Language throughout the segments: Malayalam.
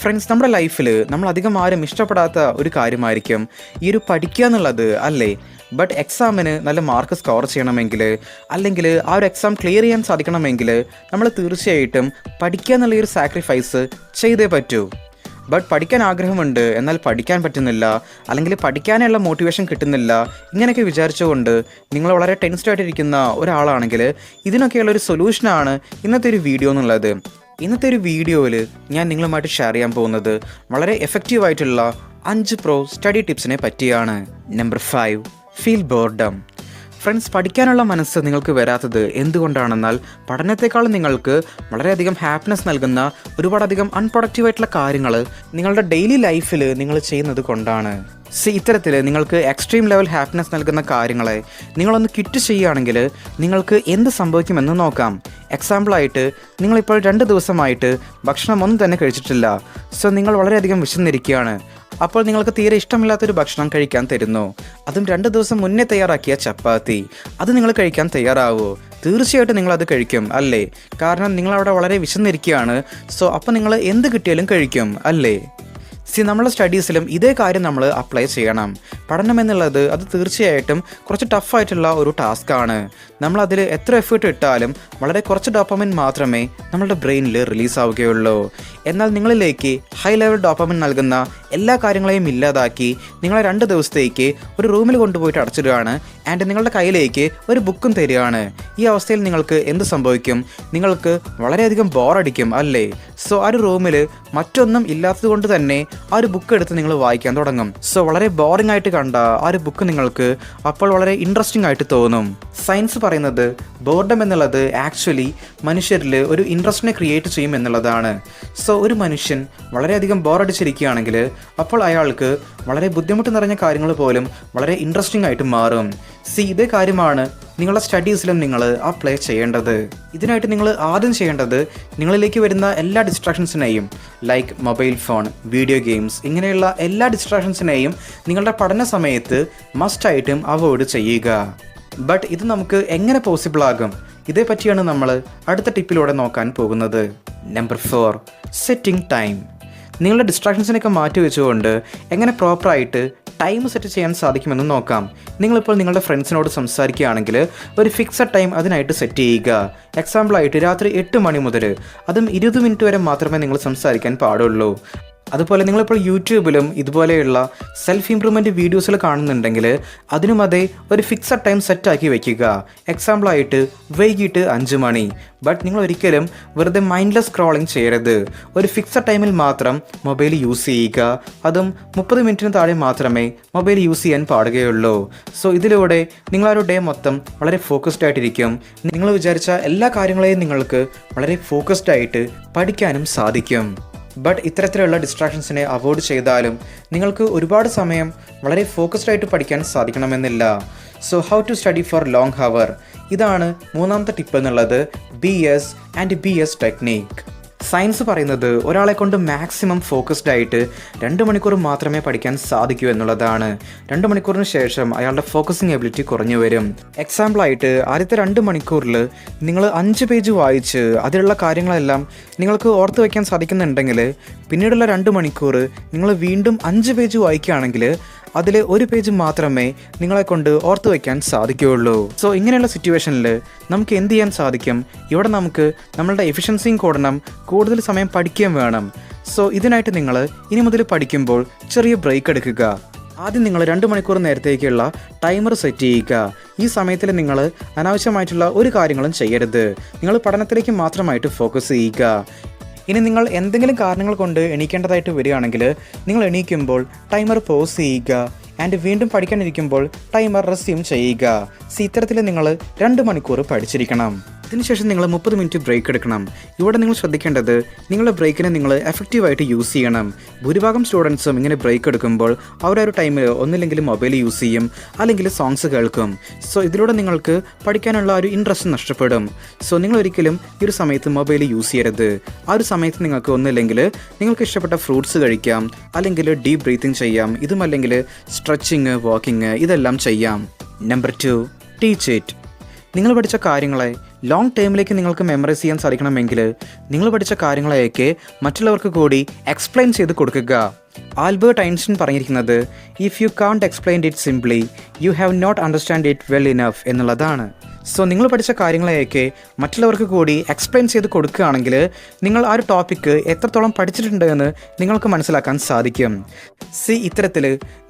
ഫ്രണ്ട്സ് നമ്മുടെ ലൈഫിൽ നമ്മൾ അധികം ആരും ഇഷ്ടപ്പെടാത്ത ഒരു കാര്യമായിരിക്കും ഈ ഒരു പഠിക്കുക എന്നുള്ളത് അല്ലേ? ബട്ട് എക്സാമിന് നല്ല മാർക്ക് സ്കോർ ചെയ്യണമെങ്കിൽ അല്ലെങ്കിൽ ആ ഒരു എക്സാം ക്ലിയർ ചെയ്യാൻ സാധിക്കണമെങ്കിൽ നമ്മൾ തീർച്ചയായിട്ടും പഠിക്കുക എന്നുള്ള ഒരു സാക്രിഫൈസ് ചെയ്തേ പറ്റൂ. ബട്ട് പഠിക്കാൻ ആഗ്രഹമുണ്ട് എന്നാൽ പഠിക്കാൻ പറ്റുന്നില്ല അല്ലെങ്കിൽ പഠിക്കാനുള്ള മോട്ടിവേഷൻ കിട്ടുന്നില്ല ഇങ്ങനെയൊക്കെ വിചാരിച്ചുകൊണ്ട് നിങ്ങൾ വളരെ ടെൻസ്ഡ് ആയിട്ടിരിക്കുന്ന ഒരാളാണെങ്കിൽ ഇതിനൊക്കെയുള്ള ഒരു സൊല്യൂഷനാണ് ഇന്നത്തെ ഒരു വീഡിയോ എന്നുള്ളത്. ഇന്നത്തെ ഒരു വീഡിയോയിൽ ഞാൻ നിങ്ങളുമായിട്ട് ഷെയർ ചെയ്യാൻ പോകുന്നത് വളരെ എഫക്റ്റീവ് ആയിട്ടുള്ള അഞ്ച് പ്രോ സ്റ്റഡി ടിപ്സിനെ പറ്റിയാണ്. Number five feel boredom friends പഠിക്കാനുള്ള മനസ്സ് നിങ്ങൾക്ക് വരാത്തത് എന്തുകൊണ്ടാണെന്നാൽ പഠനത്തെക്കാളും നിങ്ങൾക്ക് വളരെയധികം ഹാപ്പിനെസ് നൽകുന്ന ഒരുപാടധികം അൺപ്രൊഡക്റ്റീവ് ആയിട്ടുള്ള കാര്യങ്ങൾ നിങ്ങളുടെ ഡെയിലി ലൈഫിൽ നിങ്ങൾ ചെയ്യുന്നത് കൊണ്ടാണ്. സി ഇത്തരത്തിൽ നിങ്ങൾക്ക് എക്സ്ട്രീം ലെവൽ ഹാപ്പിനെസ് നൽകുന്ന കാര്യങ്ങളെ നിങ്ങളൊന്ന് ക്വിറ്റ് ചെയ്യുകയാണെങ്കിൽ നിങ്ങൾക്ക് എന്ത് സംഭവിക്കുമെന്ന് നോക്കാം. എക്സാമ്പിളായിട്ട് നിങ്ങളിപ്പോൾ രണ്ട് ദിവസമായിട്ട് ഭക്ഷണം ഒന്നും തന്നെ കഴിച്ചിട്ടില്ല. സോ നിങ്ങൾ വളരെയധികം വിശന്നിരിക്കുകയാണ്. അപ്പോൾ നിങ്ങൾക്ക് തീരെ ഇഷ്ടമില്ലാത്തൊരു ഭക്ഷണം കഴിക്കാൻ തരുന്നു. അതും രണ്ട് ദിവസം മുന്നേ തയ്യാറാക്കിയ ചപ്പാത്തി. അത് നിങ്ങൾ കഴിക്കാൻ തയ്യാറാവോ. തീർച്ചയായിട്ടും നിങ്ങൾ അത് കഴിക്കും അല്ലേ? കാരണം നിങ്ങളവിടെ വളരെ വിശന്നിരിക്കുകയാണ്. സോ അപ്പോൾ നിങ്ങൾ എന്ത് കിട്ടിയാലും കഴിക്കും അല്ലേ? സി നമ്മളെ സ്റ്റഡീസിലും ഇതേ കാര്യം നമ്മൾ അപ്ലൈ ചെയ്യണം. പഠനം എന്നുള്ളത് അത് തീർച്ചയായിട്ടും കുറച്ച് ടഫായിട്ടുള്ള ഒരു ടാസ്ക്കാണ്. നമ്മൾ അതിൽ എത്ര എഫേർട്ട് ഇട്ടാലും വളരെ കുറച്ച് ഡോപ്പമിൻ മാത്രമേ നമ്മളുടെ ബ്രെയിനിൽ റിലീസ് ആവുകയുള്ളൂ. എന്നാൽ നിങ്ങളിലേക്ക് ഹൈ ലെവൽ ഡോപ്പമിൻ നൽകുന്ന എല്ലാ കാര്യങ്ങളെയും ഇല്ലാതാക്കി നിങ്ങളെ രണ്ട് ദിവസത്തേക്ക് ഒരു റൂമിൽ കൊണ്ടുപോയിട്ട് അടച്ചിടുകയാണ്. ആൻഡ് നിങ്ങളുടെ കയ്യിലേക്ക് ഒരു ബുക്കും തരികയാണ്. ഈ അവസ്ഥയിൽ നിങ്ങൾക്ക് എന്ത് സംഭവിക്കും? നിങ്ങൾക്ക് വളരെയധികം ബോറടിക്കും അല്ലേ? സോ ആ ഒരു റൂമിൽ മറ്റൊന്നും ഇല്ലാത്തത് കൊണ്ട് തന്നെ ആ ഒരു ബുക്ക് എടുത്ത് നിങ്ങൾ വായിക്കാൻ തുടങ്ങും. സോ വളരെ ബോറിംഗ് ആയിട്ട് കണ്ട ആ ഒരു ബുക്ക് നിങ്ങൾക്ക് അപ്പോൾ വളരെ ഇൻട്രസ്റ്റിംഗ് ആയിട്ട് തോന്നും. സയൻസ് പറയുന്നത് ബോർഡം എന്നുള്ളത് ആക്ച്വലി മനുഷ്യരിൽ ഒരു ഇൻട്രസ്റ്റിനെ ക്രിയേറ്റ് ചെയ്യും എന്നുള്ളതാണ്. സോ ഒരു മനുഷ്യൻ വളരെയധികം ബോറടിച്ചിരിക്കുകയാണെങ്കിൽ അപ്പോൾ അയാൾക്ക് വളരെ ബുദ്ധിമുട്ട് നിറഞ്ഞ കാര്യങ്ങൾ പോലും വളരെ ഇൻട്രസ്റ്റിംഗ് ആയിട്ട് മാറും. സി ഇതേ കാര്യമാണ് നിങ്ങളുടെ സ്റ്റഡീസിലും നിങ്ങൾ അപ്ലൈ ചെയ്യേണ്ടത്. ഇതിനായിട്ട് നിങ്ങൾ ആദ്യം ചെയ്യേണ്ടത് നിങ്ങളിലേക്ക് വരുന്ന എല്ലാ ഡിസ്ട്രാക്ഷൻസിനെയും like mobile phone video games ഇങ്ങനെയുള്ള എല്ലാ ഡിസ്ട്രാക്ഷൻസിനെയും നിങ്ങളുടെ പഠന സമയത്ത് മസ്റ്റായിട്ടും അവോയ്ഡ് ചെയ്യുക. ബട്ട് ഇത് നമുക്ക് എങ്ങനെ പോസിബിൾ ആകും? ഇതേപ്പറ്റിയാണ് നമ്മൾ അടുത്ത ടിപ്പിലൂടെ നോക്കാൻ പോകുന്നത്. നമ്പർ ഫോർ സെറ്റിംഗ് ടൈം നിങ്ങളുടെ ഡിസ്ട്രാക്ഷൻസിനൊക്കെ മാറ്റി വെച്ചുകൊണ്ട് എങ്ങനെ പ്രോപ്പറായിട്ട് ടൈം സെറ്റ് ചെയ്യാൻ സാധിക്കുമെന്ന് നോക്കാം. നിങ്ങളിപ്പോൾ നിങ്ങളുടെ ഫ്രണ്ട്സിനോട് സംസാരിക്കുകയാണെങ്കിൽ ഒരു ഫിക്സഡ് ടൈം അതിനായിട്ട് സെറ്റ് ചെയ്യുക. എക്സാമ്പിളായിട്ട് രാത്രി എട്ട് മണി മുതൽ അതും ഇരുപത് മിനിറ്റ് വരെ മാത്രമേ നിങ്ങൾ സംസാരിക്കാൻ പാടുള്ളൂ. അതുപോലെ നിങ്ങളിപ്പോൾ യൂട്യൂബിലും ഇതുപോലെയുള്ള സെൽഫ് ഇംപ്രൂവ്മെന്റ് വീഡിയോസിൽ കാണുന്നുണ്ടെങ്കിൽ അതിനും അതേ ഒരു ഫിക്സഡ് ടൈം സെറ്റാക്കി വയ്ക്കുക എക്സാമ്പിളായിട്ട് വൈകിട്ട് അഞ്ച് മണി. ബട്ട് നിങ്ങൾ ഒരിക്കലും വെറുതെ മൈൻഡ്ലെസ് സ്ക്രോളിംഗ് ചെയ്യരുത്. ഒരു ഫിക്സഡ് ടൈമിൽ മാത്രം മൊബൈൽ യൂസ് ചെയ്യുക. അതും മുപ്പത് മിനിറ്റിന് താഴെ മാത്രമേ മൊബൈൽ യൂസ് ചെയ്യാൻ പാടുകയുള്ളൂ. സോ ഇതിലൂടെ നിങ്ങളൊരു ഡേ മൊത്തം വളരെ ഫോക്കസ്ഡ് ആയിട്ടിരിക്കും. നിങ്ങൾ വിചാരിച്ച എല്ലാ കാര്യങ്ങളെയും നിങ്ങൾക്ക് വളരെ ഫോക്കസ്ഡ് ആയിട്ട് പഠിക്കാനും സാധിക്കും. ബട്ട് ഇത്തരത്തിലുള്ള ഡിസ്ട്രാക്ഷൻസിനെ അവോയ്ഡ് ചെയ്താലും നിങ്ങൾക്ക് ഒരുപാട് സമയം വളരെ ഫോക്കസ്ഡ് ആയിട്ട് പഠിക്കാൻ സാധിക്കണമെന്നില്ല. So how to study for long hour ഇതാണ് മൂന്നാമത്തെ ടിപ്പ് എന്നുള്ളത് B S and B S technique science പറയുന്നത് ഒരാളെ കൊണ്ട് മാക്സിമം ഫോക്കസ്ഡ് ആയിട്ട് രണ്ട് മണിക്കൂർ മാത്രമേ പഠിക്കാൻ സാധിക്കൂ എന്നുള്ളതാണ്. രണ്ട് മണിക്കൂറിന് ശേഷം അയാളുടെ ഫോക്കസിങ് എബിലിറ്റി കുറഞ്ഞു വരും. എക്സാമ്പിളായിട്ട് ആദ്യത്തെ രണ്ട് മണിക്കൂറിൽ നിങ്ങൾ അഞ്ച് പേജ് വായിച്ച് അതിലുള്ള കാര്യങ്ങളെല്ലാം നിങ്ങൾക്ക് ഓർത്ത് വയ്ക്കാൻ സാധിക്കുന്നുണ്ടെങ്കിൽ പിന്നീടുള്ള രണ്ട് മണിക്കൂർ നിങ്ങൾ വീണ്ടും അഞ്ച് പേജ് വായിക്കുകയാണെങ്കിൽ അതിൽ ഒരു പേജ് മാത്രമേ നിങ്ങളെ കൊണ്ട് ഓർത്തു വയ്ക്കാൻ സാധിക്കുകയുള്ളൂ. സോ ഇങ്ങനെയുള്ള സിറ്റുവേഷനിൽ നമുക്ക് എന്ത് ചെയ്യാൻ സാധിക്കും? ഇവിടെ നമുക്ക് നമ്മളുടെ എഫിഷ്യൻസിയും കൂടണം കൂടുതൽ സമയം പഠിക്കുകയും വേണം. സോ ഇതിനായിട്ട് നിങ്ങൾ ഇനി മുതൽ പഠിക്കുമ്പോൾ ചെറിയ ബ്രേക്ക് എടുക്കുക. ആദ്യം നിങ്ങൾ രണ്ട് മണിക്കൂർ നേരത്തേക്കുള്ള ടൈമർ സെറ്റ് ചെയ്യുക. ഈ സമയത്തിൽ നിങ്ങൾ അനാവശ്യമായിട്ടുള്ള ഒരു കാര്യങ്ങളും ചെയ്യരുത്. നിങ്ങൾ പഠനത്തിലേക്ക് മാത്രമായിട്ട് ഫോക്കസ് ചെയ്യുക. ഇനി നിങ്ങൾ എന്തെങ്കിലും കാരണങ്ങൾ കൊണ്ട് എണീക്കേണ്ടതായിട്ട് വരികയാണെങ്കിൽ നിങ്ങൾ എണീക്കുമ്പോൾ ടൈമർ പോസ് ചെയ്യുക ആൻഡ് വീണ്ടും പഠിക്കാനിരിക്കുമ്പോൾ ടൈമർ റെസ്യൂം ചെയ്യുക. സി ഇത്തരത്തിൽ നിങ്ങൾ രണ്ട് മണിക്കൂർ പഠിച്ചിരിക്കണം. ഇതിനുശേഷം നിങ്ങൾ മുപ്പത് മിനിറ്റ് ബ്രേക്ക് എടുക്കണം. ഇവിടെ നിങ്ങൾ ശ്രദ്ധിക്കേണ്ടത് നിങ്ങളുടെ ബ്രേക്കിനെ നിങ്ങൾ എഫക്റ്റീവായിട്ട് യൂസ് ചെയ്യണം. ഭൂരിഭാഗം സ്റ്റുഡൻസും ഇങ്ങനെ ബ്രേക്ക് എടുക്കുമ്പോൾ അവരൊരു ടൈമിൽ ഒന്നില്ലെങ്കിൽ മൊബൈൽ യൂസ് ചെയ്യും അല്ലെങ്കിൽ സോങ്സ് കേൾക്കും. സോ ഇതിലൂടെ നിങ്ങൾക്ക് പഠിക്കാനുള്ള ഒരു ഇൻട്രസ്റ്റ് നഷ്ടപ്പെടും. സോ നിങ്ങൾ ഒരിക്കലും ഈ ഒരു സമയത്ത് മൊബൈൽ യൂസ് ചെയ്യരുത്. ആ ഒരു സമയത്ത് നിങ്ങൾക്ക് ഒന്നില്ലെങ്കിൽ നിങ്ങൾക്ക് ഇഷ്ടപ്പെട്ട ഫ്രൂട്ട്സ് കഴിക്കാം അല്ലെങ്കിൽ ഡീപ് ബ്രീത്തിങ് ചെയ്യാം ഇതുമല്ലെങ്കിൽ സ്ട്രെച്ചിങ് വാക്കിങ് ഇതെല്ലാം ചെയ്യാം. നമ്പർ ടു ടീച്ച് ഇറ്റ് നിങ്ങൾ പഠിച്ച കാര്യങ്ങളെ ലോങ് ടേമിലേക്ക് നിങ്ങൾക്ക് മെമ്മറൈസ് ചെയ്യാൻ സാധിക്കണമെങ്കിൽ നിങ്ങൾ പഠിച്ച കാര്യങ്ങളെയൊക്കെ മറ്റുള്ളവർക്ക് കൂടി എക്സ്പ്ലെയിൻ ചെയ്ത് കൊടുക്കുക. ആൽബർട്ട് ഐൻസ്റ്റീൻ പറഞ്ഞിരിക്കുന്നത് if you can't explain it simply you have not understand it well enough എന്നുള്ളതാണ്. സോ നിങ്ങൾ പഠിച്ച കാര്യങ്ങളെയൊക്കെ മറ്റുള്ളവർക്ക് കൂടി എക്സ്പ്ലെയിൻ ചെയ്ത് കൊടുക്കുകയാണെങ്കിൽ നിങ്ങൾ ആ ഒരു ടോപ്പിക്ക് എത്രത്തോളം പഠിച്ചിട്ടുണ്ട് എന്ന് നിങ്ങൾക്ക് മനസ്സിലാക്കാൻ സാധിക്കും. സി ഇത്തരത്തിൽ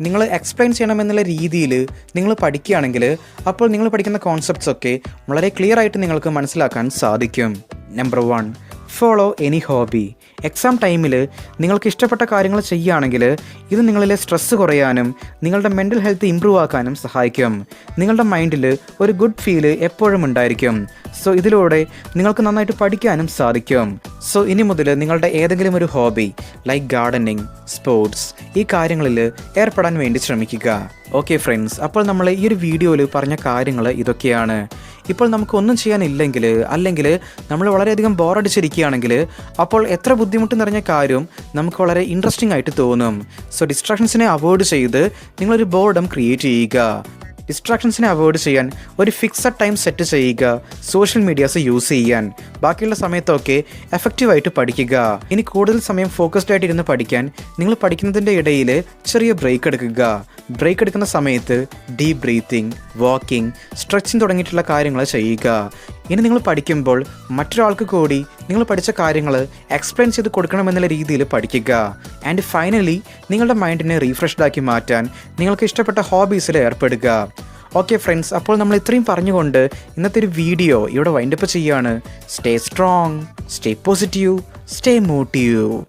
നിങ്ങൾ എക്സ്പ്ലെയിൻ ചെയ്യണമെന്നുള്ള രീതിയിൽ നിങ്ങൾ പഠിക്കുകയാണെങ്കിൽ അപ്പോൾ നിങ്ങൾ പഠിക്കുന്ന കോൺസെപ്റ്റ്സ് ഒക്കെ വളരെ ക്ലിയർ ആയിട്ട് നിങ്ങൾക്ക് മനസ്സിലാക്കാൻ സാധിക്കും. Number one follow any hobby exam ടൈമിൽ നിങ്ങൾക്ക് ഇഷ്ടപ്പെട്ട കാര്യങ്ങൾ ചെയ്യുകയാണെങ്കിൽ ഇത് നിങ്ങളിലെ സ്ട്രെസ്സ് കുറയാനും നിങ്ങളുടെ മെന്റൽ ഹെൽത്ത് ഇമ്പ്രൂവ് ആക്കാനും സഹായിക്കും. നിങ്ങളുടെ മൈൻഡിൽ ഒരു ഗുഡ് ഫീൽ എപ്പോഴും ഉണ്ടായിരിക്കും. സോ ഇതിലൂടെ നിങ്ങൾക്ക് നന്നായിട്ട് പഠിക്കാനും സാധിക്കും. സോ ഇനി മുതൽ നിങ്ങളുടെ ഏതെങ്കിലും ഒരു ഹോബി ലൈക്ക് ഗാർഡനിങ് സ്പോർട്സ് ഈ കാര്യങ്ങളിൽ ഏർപ്പെടാൻ വേണ്ടി ശ്രമിക്കുക. ഓക്കെ ഫ്രണ്ട്സ് അപ്പോൾ നമ്മൾ ഈ ഒരു വീഡിയോയിൽ പറഞ്ഞ കാര്യങ്ങൾ ഇതൊക്കെയാണ്. ഇപ്പോൾ നമുക്ക് ഒന്നും ചെയ്യാനില്ലെങ്കിൽ അല്ലെങ്കിൽ നമ്മൾ വളരെയധികം ബോറടിച്ചിരിക്കുകയാണെങ്കിൽ അപ്പോൾ എത്ര ബുദ്ധിമുട്ട് നിറഞ്ഞ കാര്യം നമുക്ക് വളരെ ഇൻട്രസ്റ്റിംഗ് ആയിട്ട് തോന്നും. സോ ഡിസ്ട്രാക്ഷൻസിനെ അവോയ്ഡ് ചെയ്ത് നിങ്ങളൊരു ബോർഡം ക്രിയേറ്റ് ചെയ്യുക. ഡിസ്ട്രാക്ഷൻസിനെ അവോയ്ഡ് ചെയ്യാൻ ഒരു ഫിക്സഡ് ടൈം സെറ്റ് ചെയ്യുക സോഷ്യൽ മീഡിയാസ് യൂസ് ചെയ്യാൻ ബാക്കിയുള്ള സമയത്തൊക്കെ എഫക്റ്റീവായിട്ട് പഠിക്കുക. ഇനി കൂടുതൽ സമയം ഫോക്കസ്ഡ് ആയിട്ട് ഇരുന്ന് പഠിക്കാൻ നിങ്ങൾ പഠിക്കുന്നതിന്റെ ഇടയിൽ ചെറിയ ബ്രേക്ക് എടുക്കുക. ബ്രേക്ക് എടുക്കുന്ന സമയത്ത് ഡീപ് ബ്രീത്തിങ് വാക്കിംഗ് സ്ട്രെച്ചിങ് തുടങ്ങിയിട്ടുള്ള കാര്യങ്ങൾ ചെയ്യുക. ഇനി നിങ്ങൾ പഠിക്കുമ്പോൾ മറ്റൊരാൾക്ക് കൂടി നിങ്ങൾ പഠിച്ച കാര്യങ്ങൾ എക്സ്പ്ലെയിൻ ചെയ്ത് കൊടുക്കണമെന്നുള്ള രീതിയിൽ പഠിക്കുക. ആൻഡ് ഫൈനലി നിങ്ങളുടെ മൈൻഡിനെ റീഫ്രഷ്ഡ് ആക്കി മാറ്റാൻ നിങ്ങൾക്ക് ഇഷ്ടപ്പെട്ട ഹോബീസിൽ ഏർപ്പെടുക. ഓക്കെ ഫ്രണ്ട്സ് അപ്പോൾ നമ്മൾ ഇത്രയും പറഞ്ഞുകൊണ്ട് ഇന്നത്തെ ഒരു വീഡിയോ ഇവിടെ വൈൻഡപ്പ് ചെയ്യുകയാണ്. Stay strong stay positive stay motive